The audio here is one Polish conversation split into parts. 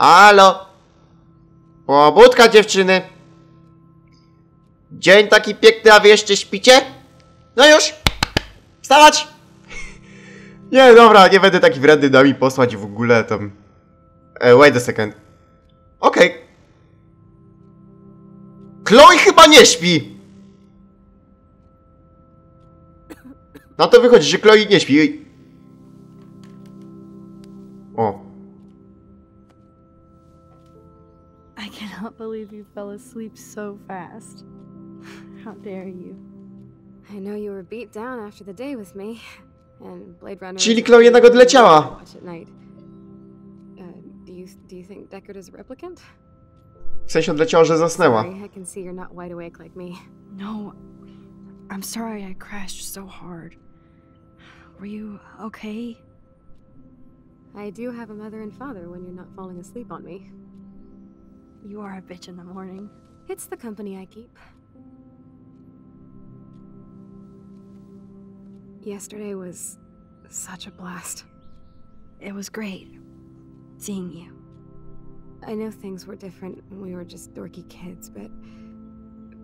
Halo? Pobudka dziewczyny. Dzień taki piękny, a wy jeszcze śpicie? No już! Wstawać! Nie, dobra, nie będę taki wredny, da mi posłać w ogóle tam... E, wait a second. Okej. Chloe chyba nie śpi! No to wychodzi, że Chloe nie śpi. Believe you fell asleep so fast. How dare you? I know you were beat down after the day with me, and Blade Runner. Czyli is Chloe jednak odleciała. Watch at night. Uh, do you do you think Deckard is a replicant? W sensie odleciała, że zasnęła. Sorry, I can see you're not wide awake like me. No, I'm sorry I crashed so hard. Were you okay? I do have a mother and father when you're not falling asleep on me. You are a bitch in the morning. It's the company I keep. Yesterday was such a blast. It was great seeing you. I know things were different when we were just dorky kids, but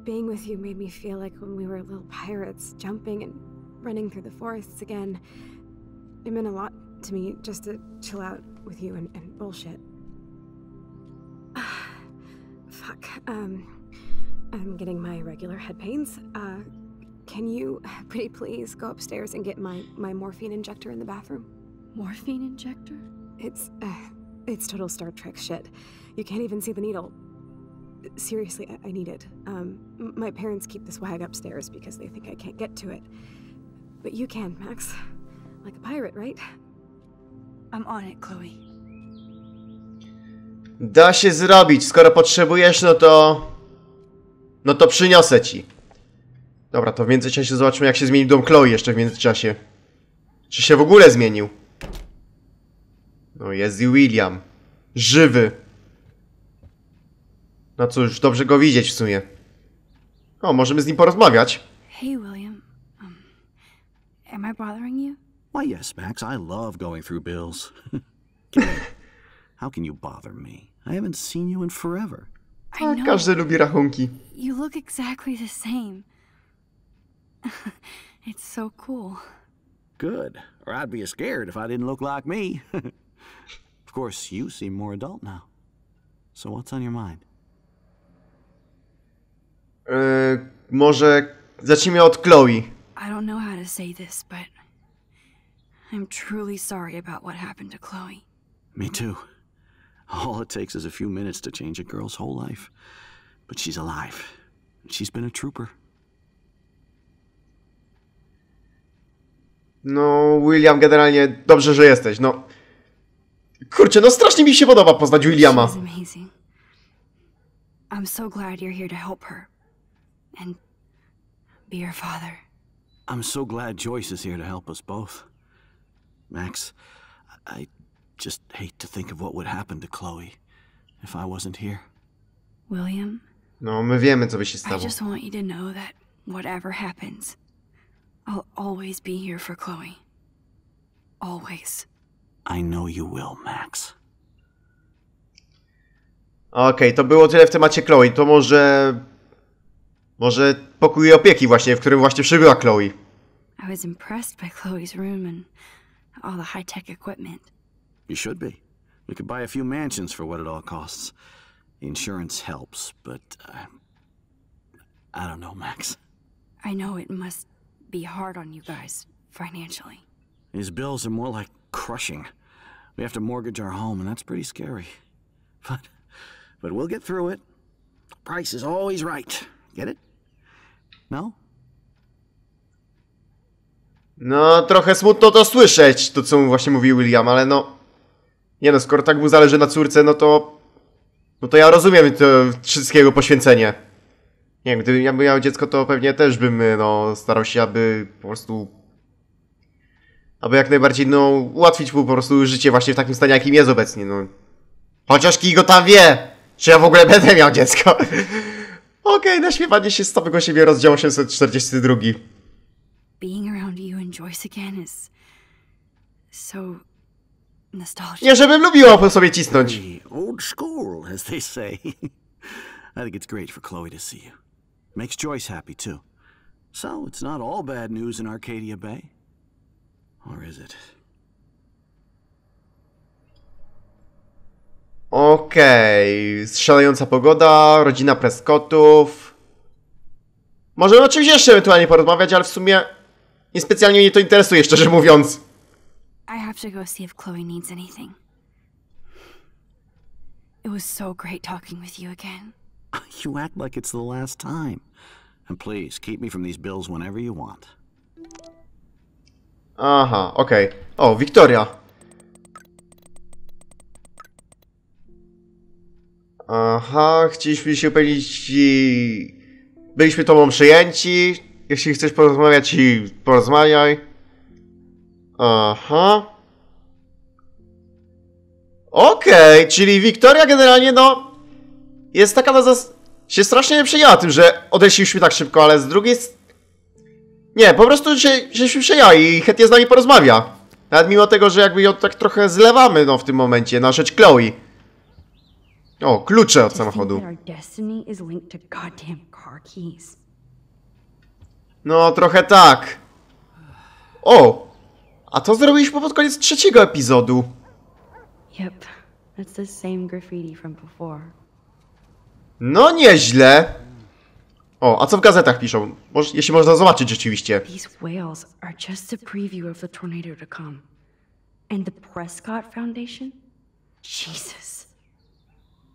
being with you made me feel like when we were little pirates, jumping and running through the forests again. It meant a lot to me just to chill out with you and, and bullshit. Um, I'm getting my regular head pains. Uh, can you, pretty please, go upstairs and get my, my morphine injector in the bathroom? Morphine injector? It's, uh, it's total Star Trek shit. You can't even see the needle. Seriously, I, I need it. Um, my parents keep this wag upstairs because they think I can't get to it. But you can, Max. Like a pirate, right? I'm on it, Chloe. Da się zrobić. Skoro potrzebujesz, no to... No to przyniosę ci. Dobra, to w międzyczasie zobaczmy, jak się zmienił dom Chloe jeszcze w międzyczasie. Czy się w ogóle zmienił? No jest i William. Żywy. No cóż, dobrze go widzieć w sumie. O, możemy z nim porozmawiać. Hey, William. Um, am I bothering you? Why, yes, Max. I love going through bills. Come here. How can you bother me? I haven't seen you in forever. I know. każdy lubi rachunki. You look exactly the same. it's so cool. Good. Or I'd be scared if I didn't look like me. of course, you seem more adult now. So what's on your mind? Yy, może zacznijmy od Chloe. I don't know how to say this, but I'm truly sorry about what happened to Chloe. Me too. All it takes is a few minutes to change a girl's whole life. But she's alive. She's been a trooper. No, William, generalnie dobrze, że jesteś. No. Kurczę, no strasznie mi się podoba poznać Williama. She's amazing. I'm so glad you're here to help her and be her father. I'm so glad Joyce is here to help us both. Max, I I just hate to think of what would happen to Chloe if I wasn't here. William, No, my wiemy, co by się I stało. just want you to know that whatever happens, I'll always be here for Chloe. Always. I know you will, Max. Okej, to było tyle w temacie Chloe. To może... Może pokój opieki właśnie, w którym właśnie przybyła Chloe. I was impressed by Chloe's room and all the high tech equipment. You should be. We could buy a few mansions for what it all costs. Insurance helps, but uh, I don't know, Max. I know it must be hard on you guys financially. These bills are more like crushing. We have to mortgage our home, and that's pretty scary. But, but we'll get through it. Price is always right. Get it? No? No, trochę smutno to słyszeć, to co mu właśnie mówił William, ale no... Nie no, skoro tak mu zależy na córce, no to... No to ja rozumiem to wszystkiego poświęcenie. Nie wiem, gdybym ja miał dziecko, to pewnie też bym, no, starał się, aby po prostu... Aby jak najbardziej, no, ułatwić mu po prostu życie właśnie w takim stanie, jakim jest obecnie, no. Chociaż Kigo tam wie, czy ja w ogóle będę miał dziecko. Okej, naśmiewanie się z samego siebie, rozdział 842. Being around you and Joyce again is so. Nie, żebym lubiła po sobie cisnąć. Old school, as they say. I think it's great for Chloe to see you. Makes Joyce happy, too. So, it's not all bad news in Arcadia Bay. Or is it? Okej, strzelająca pogoda, rodzina Prescottów. Możemy o czymś jeszcze ewentualnie porozmawiać, ale w sumie niespecjalnie mnie to interesuje, szczerze mówiąc. I have to go see if Chloe needs anything. It was so great talking with you again. You act like it's the last time. And please, keep me from these bills whenever you want. Aha, okej. O, oh, Wiktoria. Aha, chcieliśmy się upewnić i... Byliśmy tobą przyjęci. Jeśli chcesz porozmawiać i porozmawiaj. Aha. Okej, czyli Wiktoria generalnie no... Jest taka na zas... Się strasznie nie przyjęła tym, że odeszliśmy tak szybko, ale z drugiej. Nie, po prostu się, żeśmy przejęli i chętnie z nami porozmawia. Nawet mimo tego, że jakby ją tak trochę zlewamy no, w tym momencie na rzecz Chloe. O, klucze od samochodu. No, trochę tak. O! A to zrobiliśmy pod koniec trzeciego epizodu. Yep, that's the same graffiti from before. No, nieźle. O, a co w gazetach piszą? Moż, jeśli można zobaczyć rzeczywiście. These whales are just a preview of the tornado to come. And the Prescott Foundation? Jesus.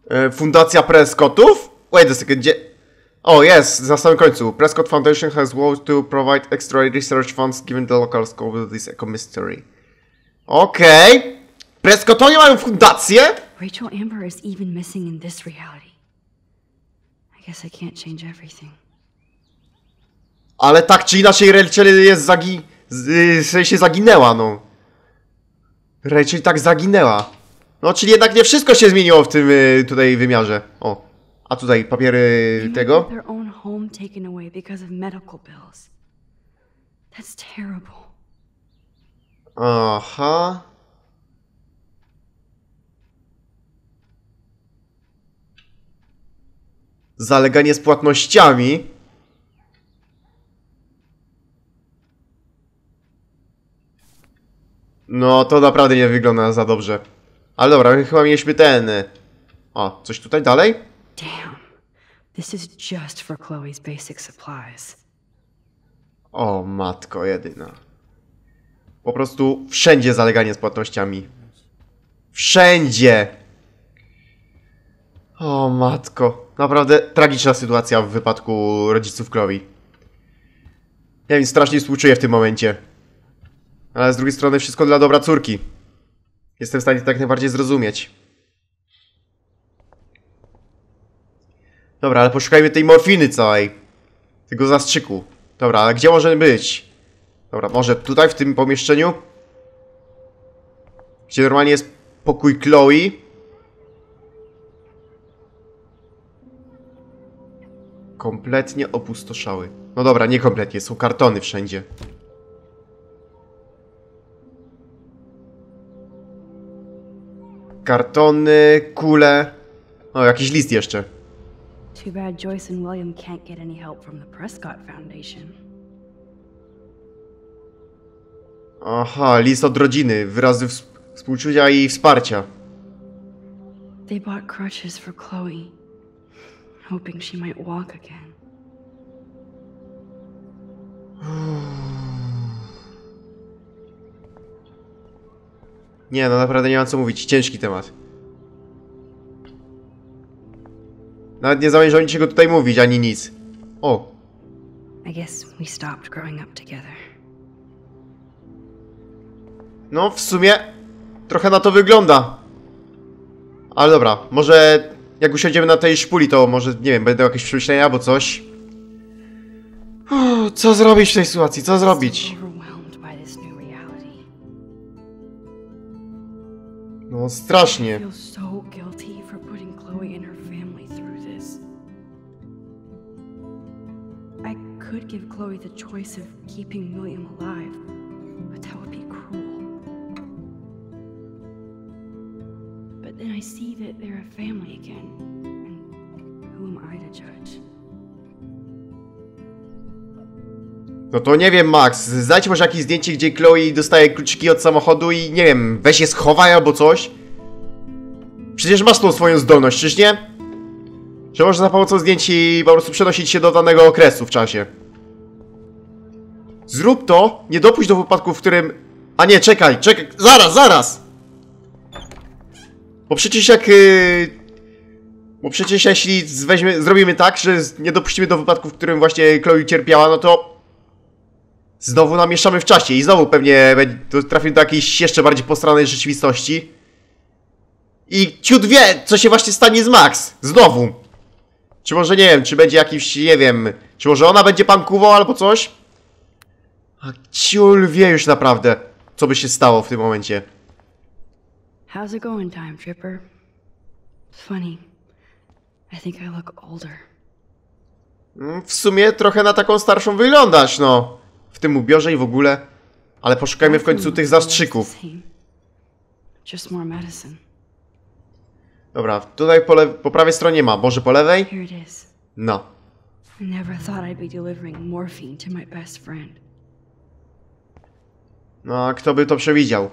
E, Fundacja Prescottów? Wait a second, gdzie... O, jest, na samym końcu. Prescott Foundation has vowed to provide extra research funds given the local scope of this eco mystery. Okej. Okay. Prescottowie mają fundację? Rachel Amber is even missing in this reality. I guess I can't change everything. Ale tak czy inaczej Rachel jest zagi... W sensie zaginęła, no. Rachel tak zaginęła. No, czyli jednak nie wszystko się zmieniło w tym y, tutaj wymiarze. O. A tutaj papiery tego? Aha. Zaleganie z płatnościami. No, to naprawdę nie wygląda za dobrze. Ale dobra, chyba mieliśmy ten... y, O, coś tutaj dalej? Damn. This is just for Chloe's basic supplies. O, matko jedyna. Po prostu wszędzie zaleganie z płatnościami. Wszędzie! O, matko. Naprawdę tragiczna sytuacja w wypadku rodziców Chloe. Ja im strasznie współczuję w tym momencie. Ale z drugiej strony wszystko dla dobra córki. Jestem w stanie to jak najbardziej zrozumieć. Dobra, ale poszukajmy tej morfiny całej. Tego zastrzyku. Dobra, ale gdzie może być? Dobra, może tutaj, w tym pomieszczeniu? Gdzie normalnie jest pokój Chloe. Kompletnie opustoszały. No dobra, nie kompletnie, są kartony wszędzie. Kartony, kule. O, jakiś list jeszcze. Too bad Joyce and William can't get any help from the Prescott Foundation. Aha, list od rodziny, wyrazy ws- współczucia i wsparcia. They bought crutches for Chloe, hoping she might walk again. Nie, no naprawdę nie mam co mówić. Ciężki temat. Nawet nie zamierzam niczego tutaj mówić, ani nic. O, no w sumie trochę na to wygląda. Ale dobra, może jak usiądziemy na tej szpuli, to może, nie wiem, będą jakieś przemyślenia albo coś. Uff, Co zrobić w tej sytuacji? Co zrobić? No strasznie. Could give Chloe the choice of keeping William alive, but that would be cruel. I see that they're a family again. And who am I to judge? No to nie wiem, Max, znajdź może jakieś zdjęcie, gdzie Chloe dostaje kluczyki od samochodu i nie wiem, weź je schowaj albo coś. Przecież masz tą swoją zdolność, czyż nie? Że można za pomocą zdjęć i po prostu przenosić się do danego okresu w czasie. Zrób to, nie dopuść do wypadku, w którym... A nie, czekaj, czekaj, zaraz, zaraz! Bo przecież jak... Yy... Bo przecież jeśli weźmie, zrobimy tak, że nie dopuścimy do wypadku, w którym właśnie Chloe cierpiała, no to... Znowu namieszamy w czasie i znowu pewnie trafimy do jakiejś jeszcze bardziej postranej rzeczywistości. I ciut wie, co się właśnie stanie z Max. Znowu. Czy może nie wiem, czy będzie jakiś, nie wiem, czy może ona będzie pankuwą albo coś? A ciul wie już naprawdę, co by się stało w tym momencie. How's it going, Time Tripper? It's funny. I think I look older. Mm, W sumie trochę na taką starszą wyglądasz, no. W tym ubiorze i w ogóle. Ale poszukajmy w końcu tych zastrzyków. Just more medicine. Dobra, tutaj po, po prawej stronie ma, może po lewej? No. I never thought I'd be delivering morphine to my best friend. No, kto by to przewidział?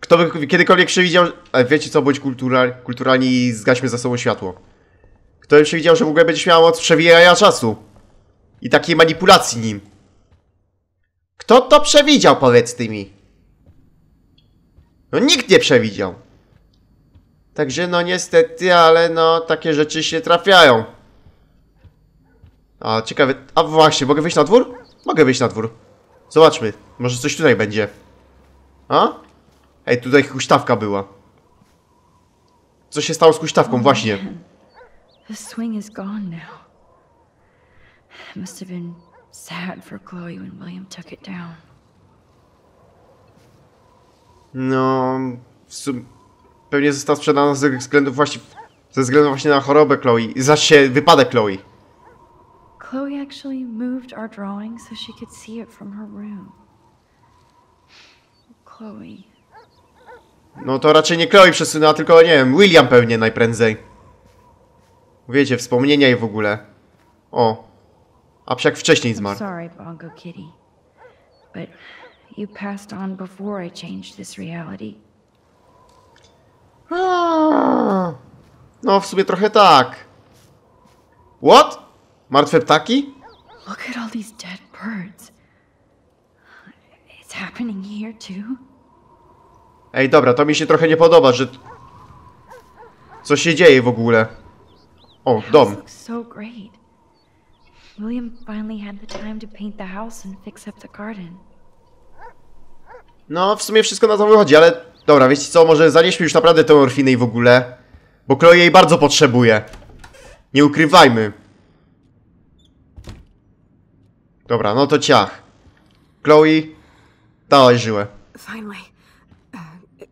Kto by kiedykolwiek przewidział... Ale wiecie co, bądź kultura, kulturalni i zgaśmy za sobą światło. Kto by przewidział, że w ogóle będziesz miała moc przewijania czasu? I takiej manipulacji nim? Kto to przewidział, powiedz ty mi? No nikt nie przewidział. Także no niestety, ale no takie rzeczy się trafiają. A ciekawe, a właśnie, mogę wyjść na dwór? Mogę wyjść na dwór. Zobaczmy, może coś tutaj będzie. A? Ej, tutaj huśtawka była. Co się stało z huśtawką, właśnie. The swing is gone now. It must have been sad for Chloe when William took it down. No, w sum... pewnie została sprzedana ze względu właśnie... Ze względu właśnie na chorobę Chloe. Zaś się wypadek Chloe. Actually moved our drawing so she could see it from her room. Chloe. No to raczej nie Chloe przesunęła, tylko nie wiem, William pewnie najprędzej. Wiecie, wspomnienia i w ogóle. O. A jak wcześniej zmarł. sorry, Bongo Kitty. But you passed on before I changed this reality. A, No, w sumie trochę tak. What? Martwe ptaki? Look at all these dead birds. It's happening here too. Ej, dobra, to mi się trochę nie podoba, że... Co się dzieje w ogóle? O, dom. so great. William finally had the time to paint the house and fix up the garden. No, w sumie wszystko na to wychodzi, ale... Dobra, wiecie co, może zanieśmy już naprawdę tę morfinę i w ogóle. Bo Chloe jej bardzo potrzebuje. Nie ukrywajmy. Dobra, no to ciach. Chloe, dałeś żyłę. Finally. Uh,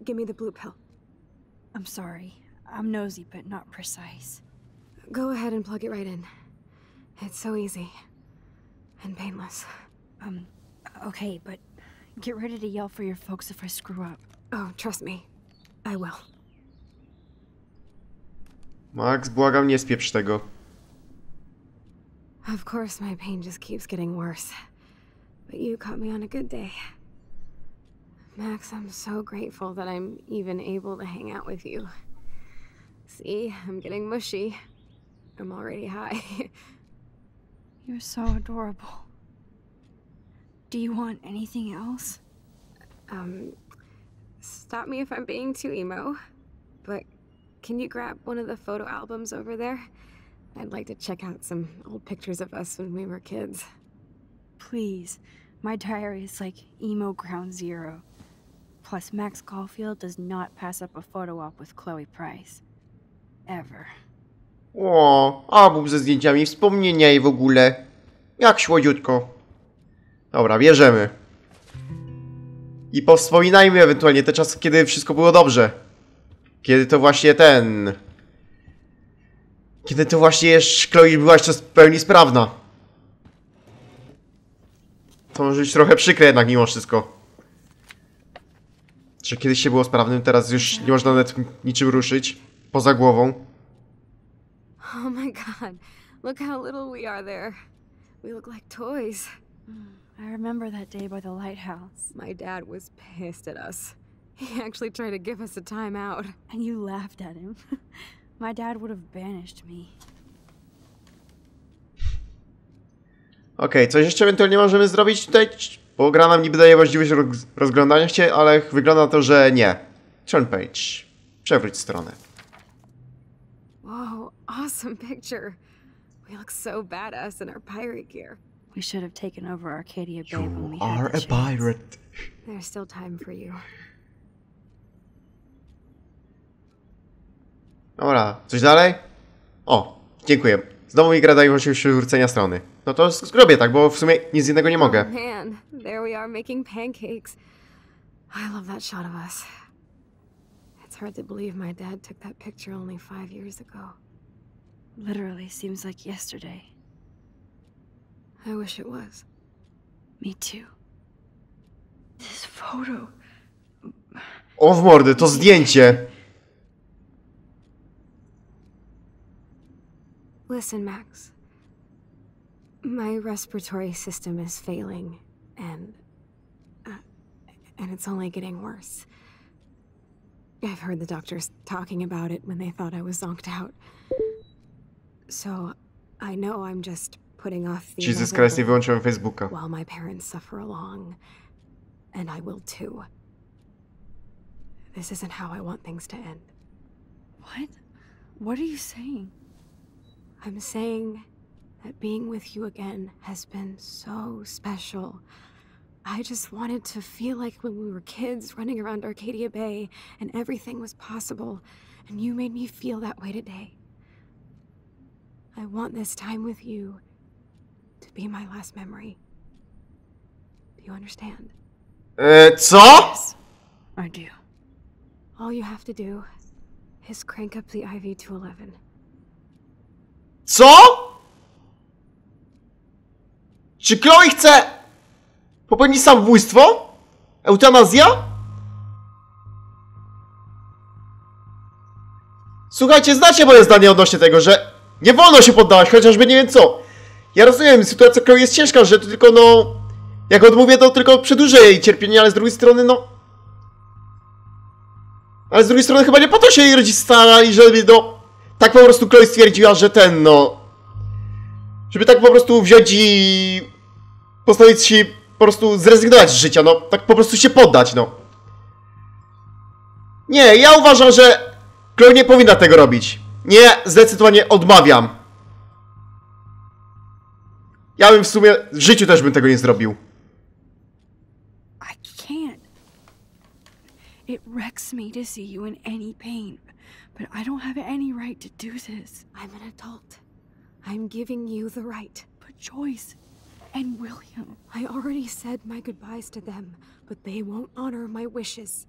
give me the blue pill. I'm sorry. I'm nosy, but not precise. Go ahead and plug it right in. It's so easy. And painless. Um, okay, but get ready to yell for your folks if I screw up. Oh, trust me. I will. Max, błagam, nie spieprz tego. Of course, my pain just keeps getting worse. But you caught me on a good day. Max, I'm so grateful that I'm even able to hang out with you. See, I'm getting mushy. I'm already high. You're so adorable. Do you want anything else? um, stop me if I'm being too emo, but can you grab one of the photo albums over there? I'd like to check out some old pictures of us when we were kids. Please. My diary is like emo ground zero. Plus, Max Caulfield does not pass up a photo op with Chloe Price. Ever. O, album ze zdjęciami, wspomnienia i w ogóle. Jak słodziutko. Dobra, bierzemy. I powspominajmy ewentualnie te czasy, kiedy wszystko było dobrze. Kiedy to właśnie ten... Kiedy to właśnie jeszcze Chloe była jeszcze w pełni sprawna. To może być trochę przykre jednak mimo wszystko. Że kiedyś się było sprawnym, teraz już nie można nawet niczym ruszyć. Poza głową. Oh my god, look how little we are there. We look like toys. I remember that day by the lighthouse. My dad was pissed at us. He actually tried to give us a timeout. And you laughed at him. My dad would have banished me. Okej, coś jeszcze ewentualnie możemy zrobić tutaj? Bo gra nam niby daje możliwość roz- rozglądania się, ale wygląda na to, że nie. Turn page. Przewróć stronę. Whoa, awesome picture. We look so badass in our pirate gear. We should have taken over Arcadia Bay when we You had are the a chance. pirate. There's still time for you. Dobra, coś dalej? O, dziękuję. Znowu mi gra daje możliwość przywrócenia strony. No to zrobię tak, bo w sumie nic innego nie mogę. Oh man, there we are making pancakes. I love that shot of us. It's hard to believe my dad took that picture only five years ago. Literally seems like yesterday. I wish it was. Me too. This photo. O w mordy, to zdjęcie! Listen, Max. My respiratory system is failing, and. Uh, and it's only getting worse. I've heard the doctors talking about it when they thought I was zonked out. So, I know I'm just putting off the. Jesus Christ, nie inevitable wyłączyłem Facebooka. while my parents suffer along. And I will too. This isn't how I want things to end. What? What are you saying? I'm saying that being with you again has been so special. I just wanted to feel like when we were kids running around Arcadia Bay and everything was possible, and you made me feel that way today. I want this time with you to be my last memory. Do you understand? It's co? Yes, I do. All you have to do is crank up the IV to 11. Co? Czy Chloe chce popełnić samobójstwo? Eutanazja? Słuchajcie, znacie moje zdanie odnośnie tego, że nie wolno się poddawać, chociażby nie wiem co. Ja rozumiem, sytuacja Chloe jest ciężka, że to tylko no... Jak odmówię, to tylko przedłużę jej cierpienie, ale z drugiej strony no... Ale z drugiej strony chyba nie po to się jej rodzice starali, żeby no... Tak po prostu Chloe stwierdziła, że ten no... Żeby tak po prostu wziąć i... Postanowić się po prostu zrezygnować z życia, no. Tak po prostu się poddać, no. Nie, ja uważam, że Chloe nie powinna tego robić. Nie, zdecydowanie odmawiam. Ja bym w sumie w życiu też bym tego nie zrobił. I can't. It wrecks me to see you in any pain, but I don't have any right to do this. I'm an adult. I'm giving you the right. But Joyce and William. I already said my goodbyes to them, but they won't honor my wishes.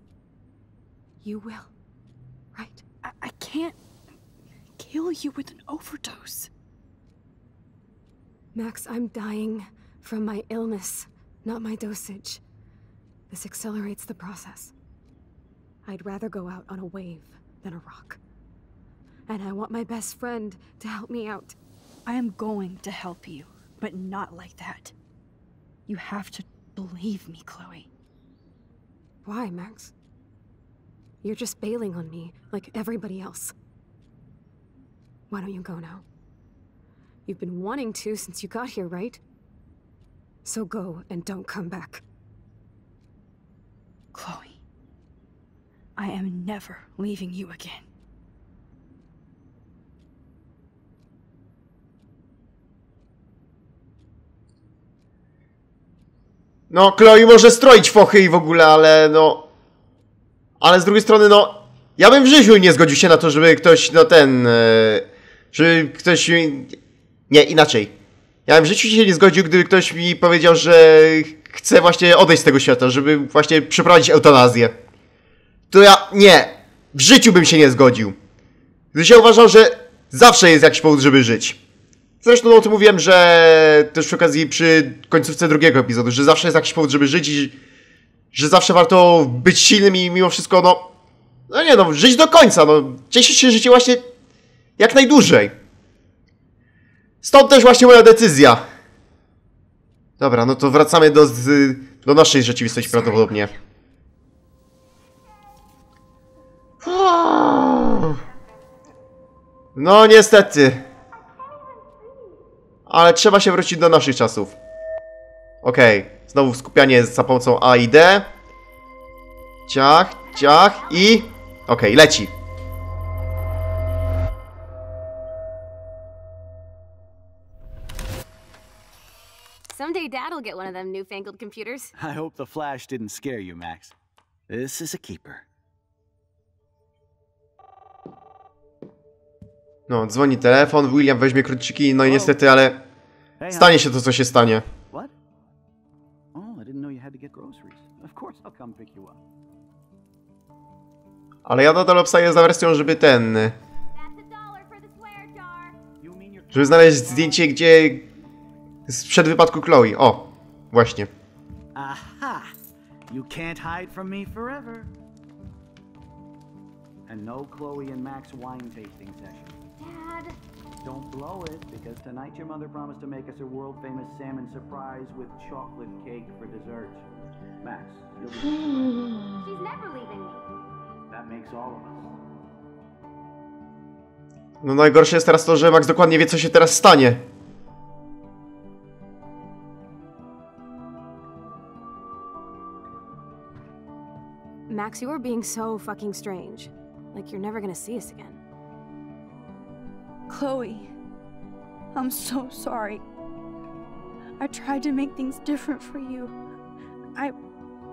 You will, right? I, I can't kill you with an overdose. Max, I'm dying from my illness, not my dosage. This accelerates the process. I'd rather go out on a wave than a rock. And I want my best friend to help me out. I am going to help you, but not like that. You have to believe me, Chloe. Why, Max? You're just bailing on me like everybody else. Why don't you go now? You've been wanting to since you got here, right? So go and don't come back. Chloe, I am never leaving you again. No, Chloe może stroić fochy i w ogóle, ale no... Ale z drugiej strony, no... Ja bym w życiu nie zgodził się na to, żeby ktoś, no ten... E, żeby ktoś... Nie, inaczej. Ja bym w życiu się nie zgodził, gdyby ktoś mi powiedział, że chce właśnie odejść z tego świata, żeby właśnie przeprowadzić eutanazję. To ja... Nie. W życiu bym się nie zgodził. Gdyż ja uważam, że zawsze jest jakiś powód, żeby żyć. Zresztą no, o tym mówiłem, że też przy okazji przy końcówce drugiego epizodu, że zawsze jest jakiś powód, żeby żyć i że zawsze warto być silnym i mimo wszystko, no, no nie no, żyć do końca, no, cieszyć się życie właśnie jak najdłużej. Stąd też właśnie moja decyzja. Dobra, no to wracamy do, do naszej rzeczywistości prawdopodobnie. No niestety. Ale trzeba się wrócić do naszych czasów. Okej, znowu skupianie za pomocą A i D. Ciach, ciach i... Okej, leci. Someday Dad'll get one of them newfangled computers. I hope the flash didn't scare you, Max. This is a keeper. No, dzwoni telefon, William weźmie krótciki, no i niestety, ale stanie się to, co się stanie. What? Oh. Ale ja nadal obstaję za wersją, żeby ten... You're Żeby znaleźć zdjęcie, gdzie... Sprzed wypadku Chloe. O, właśnie. Aha! You can't hide from me forever. And no Chloe and Max wine tasting session. Dad. Don't blow it, because tonight your mother promised to make us a world famous salmon surprise with chocolate cake for dessert. Max, you'll be. She's never leaving me. that makes all of us. No najgorsze jest teraz to, że Max dokładnie wie, co się teraz stanie. Max, you are being so fucking strange. Like you're never gonna see us again. Chloe, I'm so sorry. I tried to make things different for you. I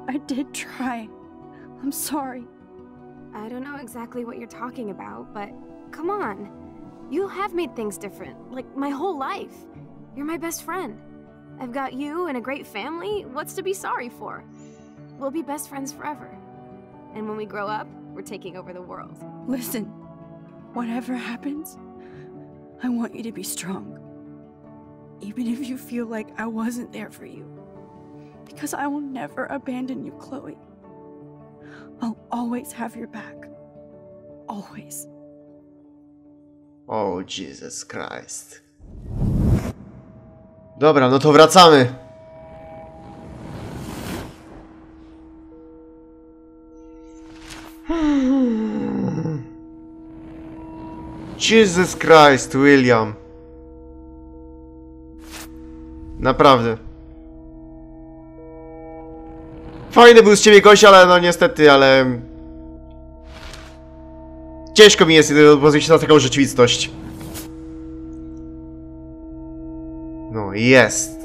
I did try. I'm sorry. I don't know exactly what you're talking about, but come on. You have made things different, like my whole life. You're my best friend. I've got you and a great family. What's to be sorry for? We'll be best friends forever. And when we grow up, we're taking over the world. Listen, whatever happens, I want you to be strong. Even if you feel like I wasn't there for you. Because I will never abandon you, Chloe. I'll always have your back. Always. O, Jesus Christ. Dobra, no to wracamy. Jesus Christ, William. Naprawdę. Fajny był z ciebie gość, ale no niestety, ale... Ciężko mi jest pozwolić na taką rzeczywistość. No, jest.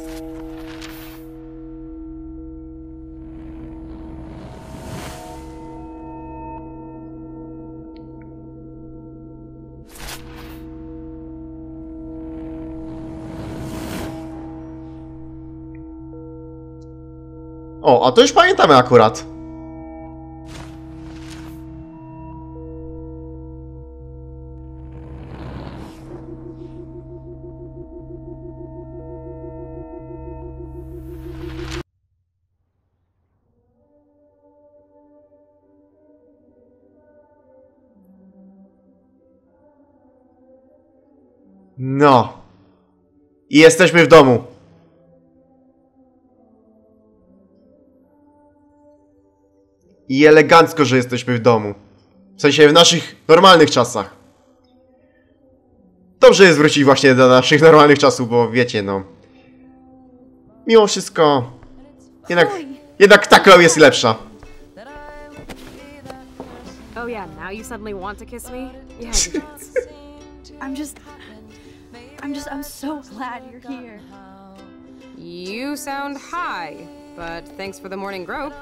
O, a to już pamiętamy akurat. No. I jesteśmy w domu. I elegancko, że jesteśmy w domu. W sensie w naszych normalnych czasach. Dobrze jest wrócić właśnie do naszych normalnych czasów, bo wiecie, no. Mimo wszystko. Jednak, jednak ta Chloe jest lepsza. Oh yeah, now you suddenly want to kiss me? You had your chance. I'm just. I'm just. I'm so glad you're here. You sound high, but thanks for the morning grope.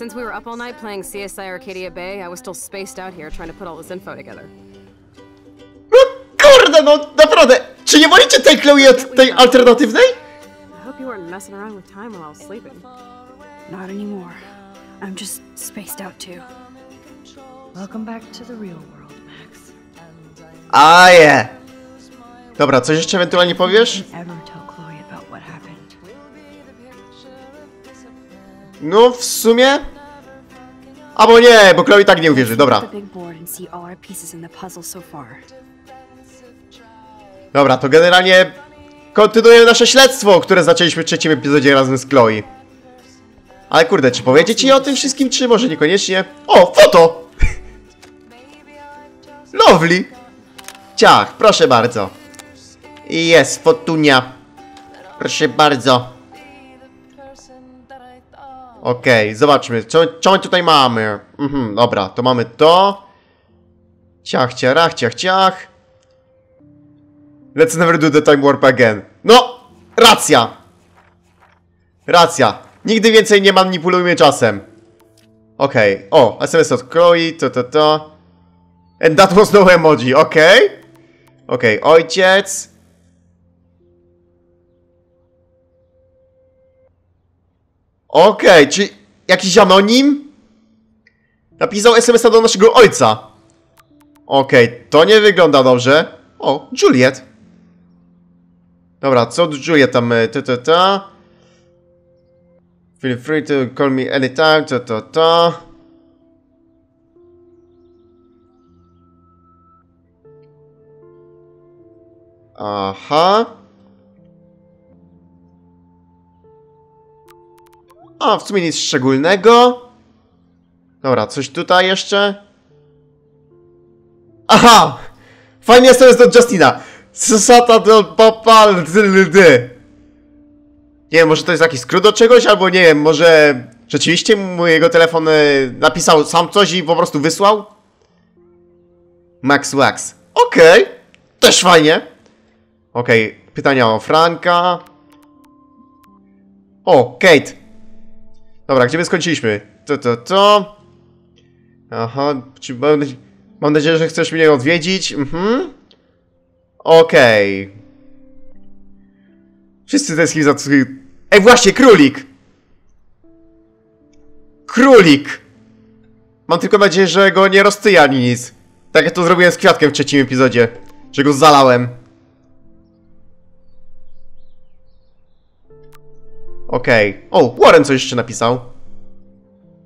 Since we were up all night playing CSI Arcadia Bay, I was still spaced out here trying to put all this info together. No kurde, no naprawdę! Czy nie wolicie tej Chloe od tej alternatywnej? I hope you weren't messing around with time while I was sleeping. Not anymore. I'm just spaced out too. Welcome back to the real world, Max. Ah, A je! Dobra, coś jeszcze ewentualnie powiesz? Don't ever tell Chloe about what happened. No, w sumie Albo nie, bo Chloe tak nie uwierzy, dobra. Dobra, to generalnie kontynuujemy nasze śledztwo, które zaczęliśmy w trzecim epizodzie razem z Chloe. Ale kurde, czy powiedzieć ci o tym wszystkim, czy może niekoniecznie? O, foto! Lovely! Ciach, proszę bardzo. Jest, fotunia. Proszę bardzo. Okej, zobaczmy, co, co tutaj mamy? Mhm, dobra, to mamy to. Ciach, ciarach, ciach, ciach. Let's never do the time warp again. No! Racja! Racja. Nigdy więcej nie manipulujmy czasem. Okej. O, SMS od Chloe, to, to, to. And that was no emoji, okej? Okej, ojciec. Okej, czy jakiś anonim? Napisał SMS-a do naszego ojca. Okej, to nie wygląda dobrze. O, Juliet. Dobra, co Juliet tam? e, Ta, ta, ta. Feel free to call me anytime, ta, ta, ta. Aha. A, w sumie nic szczególnego. Dobra, coś tutaj jeszcze? Aha! Fajnie jest to jest od Justina. Sata do papa dy. Nie wiem, może to jest jakiś skrót do czegoś, albo nie wiem, może rzeczywiście mu jego telefon e, napisał sam coś i po prostu wysłał? Max Wax. Okej. Też fajnie. Okej, pytania o Franka. O, Kate. Dobra, gdzie my skończyliśmy? To, to, to. Aha, czy mam, mam nadzieję, że chcesz mnie odwiedzić. Mhm. Okej. Wszyscy tęsknili za... Ej, właśnie, królik! Królik! Mam tylko nadzieję, że go nie roztyja ani nic. Tak jak to zrobiłem z kwiatkiem w trzecim epizodzie. Że go zalałem. Okej. O, Warren coś jeszcze napisał.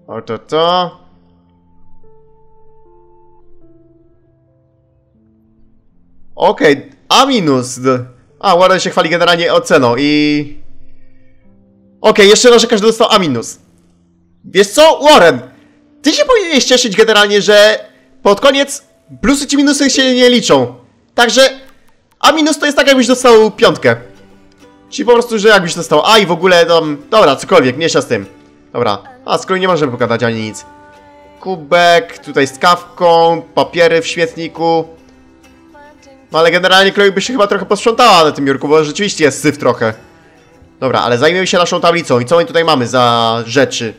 O, to, to. Okej, A minus. A, Warren się chwali generalnie oceną i... Okej, jeszcze raz, że każdy dostał A minus. Wiesz co, Warren? Ty się powinieneś cieszyć generalnie, że pod koniec plusy czy minusy się nie liczą. Także A minus to jest tak, jakbyś dostał piątkę. Czyli po prostu, że jakbyś dostał A i w ogóle tam... Dobra, cokolwiek, mniejsza z tym. Dobra. A, kolei nie możemy pokazać ani nic. Kubek, tutaj z kawką, papiery w śmietniku. No ale generalnie Chloe by się chyba trochę posprzątała na tym biurku, bo rzeczywiście jest syf trochę. Dobra, ale zajmiemy się naszą tablicą. I co my tutaj mamy za rzeczy?